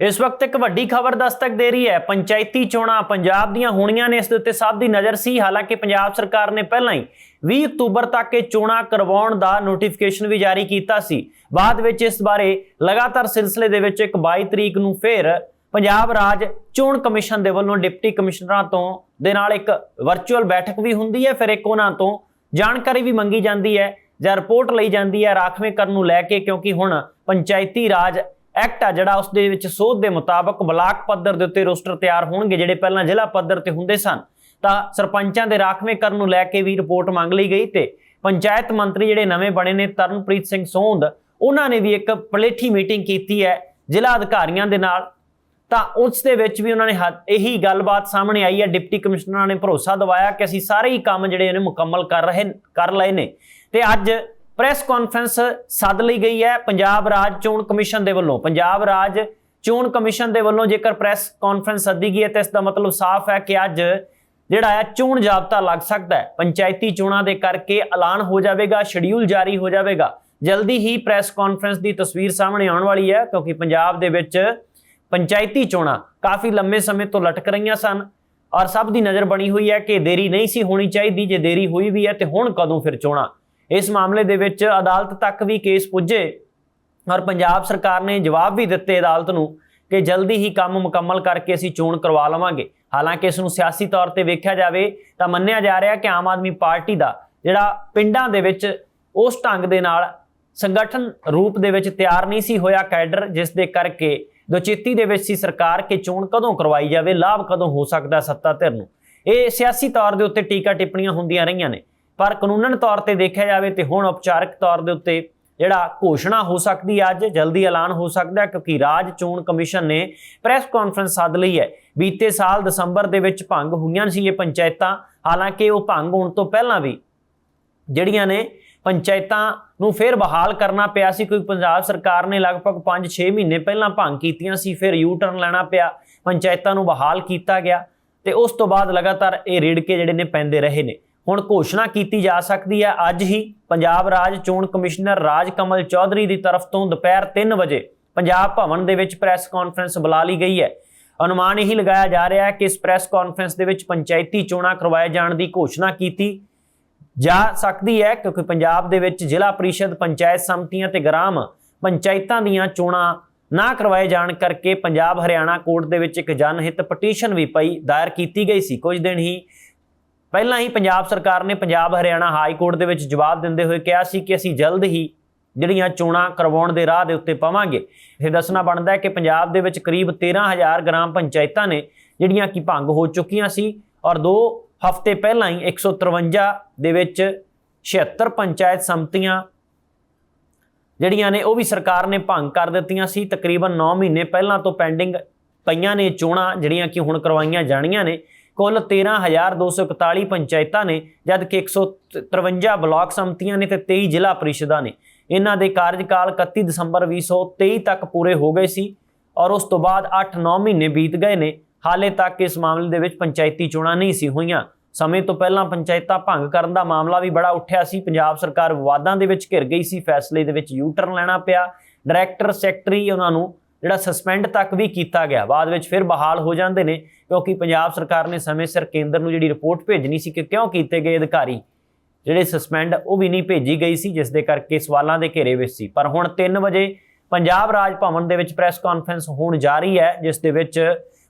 ਇਸ ਵਕਤ ਇੱਕ ਵੱਡੀ ਖਬਰ ਦਸਤਕ ਦੇ ਰਹੀ ਹੈ। ਪੰਚਾਇਤੀ ਚੋਣਾਂ ਪੰਜਾਬ ਦੀਆਂ ਹੋਣੀਆਂ ਨੇ। ਇਸ ਦੇ ਉੱਤੇ ਸਭ ਦੀ ਨਜ਼ਰ ਸੀ। ਹਾਲਾਂਕਿ ਪੰਜਾਬ ਸਰਕਾਰ ਨੇ ਪਹਿਲਾਂ ਹੀ 20 ਅਕਤੂਬਰ ਤੱਕ ਇਹ ਚੋਣਾਂ ਕਰਵਾਉਣ ਦਾ ਨੋਟੀਫਿਕੇਸ਼ਨ ਵੀ ਜਾਰੀ ਕੀਤਾ ਸੀ। ਬਾਅਦ ਵਿੱਚ ਇਸ ਬਾਰੇ ਲਗਾਤਾਰ ਸਿਲਸਿਲੇ ਦੇ ਵਿੱਚ ਇੱਕ 22 ਤਰੀਕ ਨੂੰ ਫਿਰ ਪੰਜਾਬ ਰਾਜ ਚੋਣ ਕਮਿਸ਼ਨ ਦੇ ਵੱਲੋਂ ਡਿਪਟੀ ਕਮਿਸ਼ਨਰਾਂ ਤੋਂ ਦੇ ਨਾਲ ਇੱਕ ਵਰਚੁਅਲ ਬੈਠਕ ਵੀ ਹੁੰਦੀ ਹੈ। ਫਿਰ ਇੱਕ ਉਹਨਾਂ ਤੋਂ ਜਾਣਕਾਰੀ ਵੀ ਮੰਗੀ ਜਾਂਦੀ ਹੈ ਜਾਂ ਰਿਪੋਰਟ ਲਈ ਜਾਂਦੀ ਹੈ। ਰਾਖਵੇਂ ਕਰਨ ਨੂੰ ਲੈ ਕੇ ਕਿਉਂਕਿ ਹੁਣ ਪੰਚਾਇਤੀ ਰਾਜ ਐਕਟ ਆ ਜਿਹੜਾ ਉਸ ਦੇ ਵਿੱਚ ਸੋਧ ਦੇ ਮੁਤਾਬਕ ਬਲਾਕ ਪੱਧਰ ਦੇ ਉੱਤੇ ਰੋਸਟਰ ਤਿਆਰ ਹੋਣਗੇ, ਜਿਹੜੇ ਪਹਿਲਾਂ ਜ਼ਿਲ੍ਹਾ ਪੱਧਰ ਤੇ ਹੁੰਦੇ ਸਨ। ਤਾਂ ਸਰਪੰਚਾਂ ਦੇ ਰਾਖਵੇਂ ਕਰਨ ਨੂੰ ਲੈ ਕੇ ਵੀ ਰਿਪੋਰਟ ਮੰਗ ਲਈ ਗਈ ਤੇ ਪੰਚਾਇਤ ਮੰਤਰੀ ਜਿਹੜੇ ਨਵੇਂ ਬਣੇ ਨੇ, ਤਰਨਪ੍ਰੀਤ ਸਿੰਘ ਸੋਂਦ, ਉਹਨਾਂ ਨੇ ਵੀ ਇੱਕ ਪਲੇਠੀ ਮੀਟਿੰਗ ਕੀਤੀ ਹੈ ਜ਼ਿਲ੍ਹਾ ਅਧਿਕਾਰੀਆਂ ਦੇ ਨਾਲ। ਤਾਂ ਉਸ ਦੇ ਵਿੱਚ ਵੀ ਉਹਨਾਂ ਨੇ ਹ- ਇਹੀ ਗੱਲਬਾਤ ਸਾਹਮਣੇ ਆਈ ਹੈ। ਡਿਪਟੀ ਕਮਿਸ਼ਨਰਾਂ ਨੇ ਭਰੋਸਾ ਦਿਵਾਇਆ ਕਿ ਅਸੀਂ ਸਾਰੇ ਹੀ ਕੰਮ ਜਿਹੜੇ ਨੇ ਮੁਕੰਮਲ ਕਰ ਰਹੇ ਕਰ ਲਏ ਨੇ। ਤੇ ਅੱਜ ਪ੍ਰੈਸ ਕਾਨਫਰੰਸ ਸੱਦ ਲਈ ਗਈ ਹੈ। ਪੰਜਾਬ ਰਾਜ ਚੋਣ ਕਮਿਸ਼ਨ ਦੇ ਵੱਲੋਂ। ਪੰਜਾਬ ਰਾਜ ਚੋਣ ਕਮਿਸ਼ਨ ਦੇ ਵੱਲੋਂ ਜੇਕਰ ਪ੍ਰੈਸ ਕਾਨਫਰੰਸ ਸੱਦੀ ਗਈ ਹੈ ਤਾਂ ਇਸ ਦਾ ਮਤਲਬ ਸਾਫ਼ ਹੈ ਕਿ ਅੱਜ ਜਿਹੜਾ ਹੈ ਚੋਣ ਜਾਬਤਾ ਲੱਗ ਸਕਦਾ ਹੈ। ਪੰਚਾਇਤੀ ਚੋਣਾਂ ਦੇ ਕਰਕੇ ਐਲਾਨ ਹੋ ਜਾਵੇਗਾ, ਸ਼ਡਿਊਲ ਜਾਰੀ ਹੋ ਜਾਵੇਗਾ। ਜਲਦੀ ਹੀ ਪ੍ਰੈਸ ਕਾਨਫਰੰਸ ਦੀ ਤਸਵੀਰ ਸਾਹਮਣੇ ਆਉਣ ਵਾਲੀ ਹੈ ਕਿਉਂਕਿ ਪੰਜਾਬ ਦੇ ਵਿੱਚ ਪੰਚਾਇਤੀ ਚੋਣਾਂ ਕਾਫੀ ਲੰਮੇ ਸਮੇਂ ਤੋਂ ਲਟਕ ਰਹੀਆਂ ਸਨ ਔਰ ਸਭ ਦੀ ਨਜ਼ਰ ਬਣੀ ਹੋਈ ਹੈ ਕਿ ਦੇਰੀ ਨਹੀਂ ਸੀ ਹੋਣੀ ਚਾਹੀਦੀ। ਜੇ ਦੇਰੀ ਹੋਈ ਵੀ ਹੈ ਤੇ ਹੁਣ ਕਦੋਂ ਫਿਰ ਚੋਣਾਂ? ਇਸ ਮਾਮਲੇ ਦੇ ਵਿੱਚ ਅਦਾਲਤ ਤੱਕ ਵੀ ਕੇਸ ਪੁੱਜੇ ਔਰ ਪੰਜਾਬ ਸਰਕਾਰ ਨੇ ਜਵਾਬ ਵੀ ਦਿੱਤੇ ਅਦਾਲਤ ਨੂੰ ਕਿ ਜਲਦੀ ਹੀ ਕੰਮ ਮੁਕੰਮਲ ਕਰਕੇ ਅਸੀਂ ਚੋਣ ਕਰਵਾ ਲਵਾਂਗੇ। ਹਾਲਾਂਕਿ ਇਸ ਨੂੰ ਸਿਆਸੀ ਤੌਰ ਤੇ ਵੇਖਿਆ ਜਾਵੇ ਤਾਂ ਮੰਨਿਆ ਜਾ ਰਿਹਾ ਕਿ ਆਮ ਆਦਮੀ ਪਾਰਟੀ ਦਾ ਜਿਹੜਾ ਪਿੰਡਾਂ ਦੇ ਵਿੱਚ ਉਸ ਢੰਗ ਦੇ ਨਾਲ ਸੰਗਠਨ ਰੂਪ ਦੇ ਵਿੱਚ ਤਿਆਰ ਨਹੀਂ ਸੀ ਹੋਇਆ ਕੈਡਰ, ਜਿਸ ਦੇ ਕਰਕੇ ਦੁਚਿੱਤੀ ਦੇ ਵਿੱਚ ਸੀ ਸਰਕਾਰ ਕਿ ਚੋਣ ਕਦੋਂ ਕਰਵਾਈ ਜਾਵੇ, ਲਾਭ ਕਦੋਂ ਹੋ ਸਕਦਾ ਸੱਤਾ ਧਿਰ ਨੂੰ। ਇਹ ਸਿਆਸੀ ਤੌਰ ਦੇ ਉੱਤੇ ਟੀਕਾ ਟਿੱਪਣੀਆਂ ਹੁੰਦੀਆਂ ਰਹੀਆਂ ਨੇ। ਪਰ ਕਾਨੂੰਨਨ ਤੌਰ ਤੇ ਦੇਖਿਆ ਜਾਵੇ ਤੇ ਹੁਣ ਉਪਚਾਰਕ ਤੌਰ ਦੇ ਉੱਤੇ ਜਿਹੜਾ ਘੋਸ਼ਣਾ ਹੋ ਸਕਦੀ ਹੈ ਅੱਜ ਜਲਦੀ ਐਲਾਨ ਹੋ ਸਕਦਾ ਕਿਉਂਕਿ ਰਾਜ ਚੋਣ ਕਮਿਸ਼ਨ ਨੇ ਪ੍ਰੈਸ ਕਾਨਫਰੰਸ ਸੱਦ ਲਈ ਹੈ। ਬੀਤੇ ਸਾਲ ਦਸੰਬਰ ਦੇ ਵਿੱਚ ਭੰਗ ਹੋਈਆਂ ਸੀ ਇਹ ਪੰਚਾਇਤਾਂ, ਹਾਲਾਂਕਿ ਉਹ ਭੰਗ ਹੋਣ ਤੋਂ ਪਹਿਲਾਂ ਵੀ ਜਿਹੜੀਆਂ ਨੇ ਪੰਚਾਇਤਾਂ ਨੂੰ ਫਿਰ ਬਹਾਲ ਕਰਨਾ ਪਿਆ ਸੀ, ਕਿਉਂਕਿ ਪੰਜਾਬ ਸਰਕਾਰ ਨੇ ਲਗਭਗ 5-6 ਮਹੀਨੇ ਪਹਿਲਾਂ ਭੰਗ ਕੀਤੀਆਂ ਸੀ, ਫਿਰ ਯੂ ਟਰਨ ਲੈਣਾ ਪਿਆ, ਪੰਚਾਇਤਾਂ ਨੂੰ ਬਹਾਲ ਕੀਤਾ ਗਿਆ ਤੇ ਉਸ ਤੋਂ ਬਾਅਦ ਲਗਾਤਾਰ ਇਹ ਰੇੜਕੇ ਜਿਹੜੇ ਨੇ ਪੈਂਦੇ ਰਹੇ ਨੇ। ਹੁਣ ਘੋਸ਼ਣਾ ਕੀਤੀ ਜਾ ਸਕਦੀ ਹੈ ਅੱਜ ਹੀ ਪੰਜਾਬ ਰਾਜ ਚੋਣ ਕਮਿਸ਼ਨਰ ਰਾਜ ਕਮਲ ਚੌਧਰੀ ਦੀ ਤਰਫ ਤੋਂ ਦੁਪਹਿਰ 3 ਵਜੇ ਪੰਜਾਬ ਭਵਨ ਦੇ ਵਿੱਚ ਪ੍ਰੈਸ ਕਾਨਫਰੰਸ ਬੁਲਾ ਲਈ ਗਈ ਹੈ। ਅਨੁਮਾਨ ਇਹੀ ਲਗਾਇਆ ਜਾ ਰਿਹਾ ਹੈ ਕਿ ਇਸ ਪ੍ਰੈਸ ਕਾਨਫਰੰਸ ਦੇ ਵਿੱਚ ਪੰਚਾਇਤੀ ਚੋਣਾਂ ਕਰਵਾਏ ਜਾਣ ਦੀ ਘੋਸ਼ਣਾ ਕੀਤੀ ਜਾ ਸਕਦੀ ਹੈ ਕਿਉਂਕਿ ਪੰਜਾਬ ਦੇ ਵਿੱਚ ਜ਼ਿਲ੍ਹਾ ਪ੍ਰੀਸ਼ਦ ਪੰਚਾਇਤ ਸਮਤੀਆਂ ਤੇ ਗ੍ਰਾਮ ਪੰਚਾਇਤਾਂ ਦੀਆਂ ਚੋਣਾਂ ਨਾ ਕਰਵਾਏ ਜਾਣ ਕਰਕੇ ਪੰਜਾਬ ਹਰਿਆਣਾ ਕੋਰਟ ਦੇ ਵਿੱਚ ਇੱਕ ਜਨਹਿਤ ਪਟੀਸ਼ਨ ਵੀ ਪਈ, ਦਾਇਰ ਕੀਤੀ ਗਈ ਸੀ। ਕੁਝ ਦਿਨ ਹੀ ਪਹਿਲਾਂ ਹੀ ਪੰਜਾਬ ਸਰਕਾਰ ਨੇ ਪੰਜਾਬ ਹਰਿਆਣਾ ਹਾਈ ਕੋਰਟ ਦੇ ਵਿੱਚ ਜਵਾਬ ਦਿੰਦੇ ਹੋਏ ਕਿਹਾ ਸੀ ਕਿ ਅਸੀਂ ਜਲਦ ਹੀ ਜਿਹੜੀਆਂ ਚੋਣਾਂ ਕਰਵਾਉਣ ਦੇ ਰਾਹ ਦੇ ਉੱਤੇ ਪਾਵਾਂਗੇ। ਇਹ ਦੱਸਣਾ ਬਣਦਾ ਹੈ ਕਿ ਪੰਜਾਬ ਦੇ ਵਿੱਚ ਕਰੀਬ 13000 ਗ੍ਰਾਮ ਪੰਚਾਇਤਾਂ ਨੇ ਜਿਹੜੀਆਂ ਕਿ ਭੰਗ ਹੋ ਚੁੱਕੀਆਂ ਸੀ ਔਰ 2 ਹਫ਼ਤੇ ਪਹਿਲਾਂ ਹੀ 153 ਦੇ ਵਿੱਚ 76 ਪੰਚਾਇਤ ਸਮਤੀਆਂ ਜਿਹੜੀਆਂ ਨੇ ਉਹ ਵੀ ਸਰਕਾਰ ਨੇ ਭੰਗ ਕਰ ਦਿੱਤੀਆਂ ਸੀ। ਤਕਰੀਬਨ 9 ਮਹੀਨੇ ਪਹਿਲਾਂ ਤੋਂ ਪੈਂਡਿੰਗ ਪਈਆਂ ਨੇ ਚੋਣਾਂ ਜਿਹੜੀਆਂ ਕਿ ਹੁਣ ਕਰਵਾਈਆਂ ਜਾਣੀਆਂ ਨੇ। ਕੁੱਲ 13241 ਪੰਚਾਇਤਾਂ ਨੇ ਜਦ ਕਿ 153 ਬਲਾਕ ਸੰਮਤੀਆਂ ਨੇ ਤੇ 23 ਜ਼ਿਲ੍ਹਾ ਪਰਿਸ਼ਦਾਂ ਨੇ। ਇਹਨਾਂ ਦੇ ਕਾਰਜਕਾਲ 31 ਦਸੰਬਰ 2023 ਤੱਕ ਪੂਰੇ ਹੋ ਗਏ ਸੀ ਔਰ ਉਸ ਤੋਂ ਬਾਅਦ 8-9 ਮਹੀਨੇ ਬੀਤ ਗਏ ਨੇ। ਹਾਲੇ ਤੱਕ ਇਸ ਮਾਮਲੇ ਦੇ ਵਿੱਚ ਪੰਚਾਇਤੀ ਚੋਣਾਂ ਨਹੀਂ ਸੀ ਹੋਈਆਂ। ਸਮੇਂ ਤੋਂ ਪਹਿਲਾਂ ਪੰਚਾਇਤਾਂ ਭੰਗ ਕਰਨ ਦਾ ਮਾਮਲਾ ਵੀ ਬੜਾ ਉੱਠਿਆ ਸੀ। ਪੰਜਾਬ ਸਰਕਾਰ ਵਿਵਾਦਾਂ ਦੇ ਵਿੱਚ ਘਿਰ ਗਈ ਸੀ। ਫੈਸਲੇ ਦੇ ਵਿੱਚ ਯੂ ਟਰਨ ਲੈਣਾ ਪਿਆ। ਡਾਇਰੈਕਟਰ, ਸੈਕਟਰੀ ਉਹਨਾਂ ਨੂੰ ਜਿਹੜਾ ਸਸਪੈਂਡ ਤੱਕ ਵੀ ਕੀਤਾ ਗਿਆ, ਬਾਅਦ ਵਿੱਚ ਫਿਰ ਬਹਾਲ ਹੋ ਜਾਂਦੇ ਨੇ, ਕਿਉਂਕਿ ਪੰਜਾਬ ਸਰਕਾਰ ਨੇ ਸਮੇਂ ਸਿਰ ਕੇਂਦਰ ਨੂੰ ਜਿਹੜੀ ਰਿਪੋਰਟ ਭੇਜਣੀ ਸੀ ਕਿ ਕਿਉਂ ਕੀਤੇ ਗਏ ਅਧਿਕਾਰੀ, ਜਿਹੜੇ ਸਸਪੈਂਡ ਉਹ ਵੀ ਨਹੀਂ ਭੇਜੀ ਗਈ ਸੀ, ਜਿਸ ਦੇ ਕਰਕੇ ਸਵਾਲਾਂ ਦੇ ਘੇਰੇ ਵਿੱਚ ਸੀ। ਪਰ ਹੁਣ 3 ਵਜੇ ਪੰਜਾਬ ਰਾਜ ਭਵਨ ਦੇ ਵਿੱਚ ਪ੍ਰੈਸ ਕਾਨਫਰੰਸ ਹੋਣ ਜਾ ਰਹੀ ਹੈ, ਜਿਸ ਦੇ ਵਿੱਚ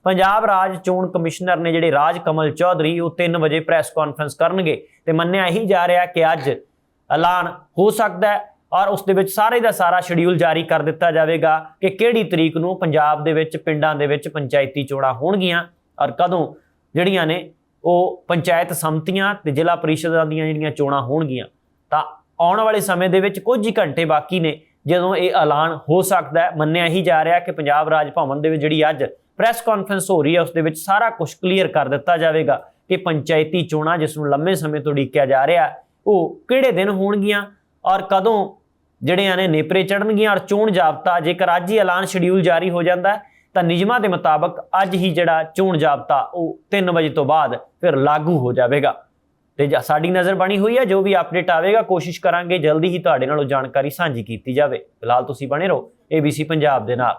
ਪੰਜਾਬ ਰਾਜ ਚੋਣ ਕਮਿਸ਼ਨਰ ਨੇ ਜਿਹੜੇ ਰਾਜ ਕਮਲ ਚੌਧਰੀ, ਉਹ 3 ਵਜੇ ਪ੍ਰੈਸ ਕਾਨਫਰੰਸ ਕਰਨਗੇ। ਤੇ ਮੰਨਿਆ ਹੀ ਜਾ ਰਿਹਾ ਕਿ ਅੱਜ ਐਲਾਨ ਹੋ ਸਕਦਾ ਹੈ। ਔਰ ਉਸ ਦੇ ਵਿੱਚ ਸਾਰੇ ਦਾ ਸਾਰਾ ਸ਼ਡਿਊਲ ਜਾਰੀ ਕਰ ਦਿੱਤਾ ਜਾਵੇਗਾ ਕਿ ਕਿਹੜੀ ਤਰੀਕ ਨੂੰ ਪੰਜਾਬ ਦੇ ਵਿੱਚ, ਪਿੰਡਾਂ ਦੇ ਵਿੱਚ ਪੰਚਾਇਤੀ ਚੋਣਾਂ ਹੋਣਗੀਆਂ ਔਰ ਕਦੋਂ ਜਿਹੜੀਆਂ ਨੇ ਉਹ ਪੰਚਾਇਤ ਸਮਤੀਆਂ ਤੇ ਜ਼ਿਲ੍ਹਾ ਪਰਿਸ਼ਦਾਂ ਦੀਆਂ ਜਿਹੜੀਆਂ ਚੋਣਾਂ ਹੋਣਗੀਆਂ। ਤਾਂ ਆਉਣ ਵਾਲੇ ਸਮੇਂ ਦੇ ਵਿੱਚ ਕੁਝ ਹੀ ਘੰਟੇ ਬਾਕੀ ਨੇ ਜਦੋਂ ਇਹ ਐਲਾਨ ਹੋ ਸਕਦਾ ਹੈ। ਮੰਨਿਆ ਹੀ ਜਾ ਰਿਹਾ ਕਿ ਪੰਜਾਬ ਰਾਜ ਭਵਨ ਦੇ ਵਿੱਚ ਜਿਹੜੀ ਅੱਜ ਪ੍ਰੈਸ ਕਾਨਫਰੰਸ ਹੋ ਰਹੀ ਹੈ, ਉਸ ਦੇ ਵਿੱਚ ਸਾਰਾ ਕੁਝ ਕਲੀਅਰ ਕਰ ਦਿੱਤਾ ਜਾਵੇਗਾ ਕਿ ਪੰਚਾਇਤੀ ਚੋਣਾਂ ਜਿਸ ਨੂੰ ਲੰਮੇ ਸਮੇਂ ਤੋਂ ਉਡੀਕਿਆ ਜਾ ਰਿਹਾ, ਉਹ ਕਿਹੜੇ ਦਿਨ ਹੋਣਗੀਆਂ ਔਰ ਕਦੋਂ ਜਿਹੜੀਆਂ ਨੇ ਨੇਪਰੇ ਚੜਨਗੀਆਂ ਔਰ ਚੋਣ ਜਾਬਤਾ ਜੇਕਰ ਅੱਜ ਹੀ ਐਲਾਨ ਸ਼ਡਿਊਲ ਜਾਰੀ ਹੋ ਜਾਂਦਾ ਹੈ, ਤਾਂ ਨਿਯਮਾਂ ਦੇ ਮੁਤਾਬਕ ਅੱਜ ਹੀ ਜਿਹੜਾ ਚੋਣ ਜਾਬਤਾ ਉਹ 3 ਵਜੇ ਤੋਂ ਬਾਅਦ ਫਿਰ ਲਾਗੂ ਹੋ ਜਾਵੇਗਾ। ਤੇ ਜਾਂ ਸਾਡੀ ਨਜ਼ਰ ਬਣੀ ਹੋਈ ਹੈ ਜੋ ਵੀ ਅਪਡੇਟ ਆਵੇਗਾ ਕੋਸ਼ਿਸ਼ ਕਰਾਂਗੇ ਜਲਦੀ ਹੀ ਤੁਹਾਡੇ ਨਾਲ ਉਹ ਜਾਣਕਾਰੀ ਸਾਂਝੀ ਕੀਤੀ ਜਾਵੇ। ਫਿਲਹਾਲ ਤੁਸੀਂ ਬਣੇ ਰਹੋ ABC ਪੰਜਾਬ ਦੇ ਨਾਲ।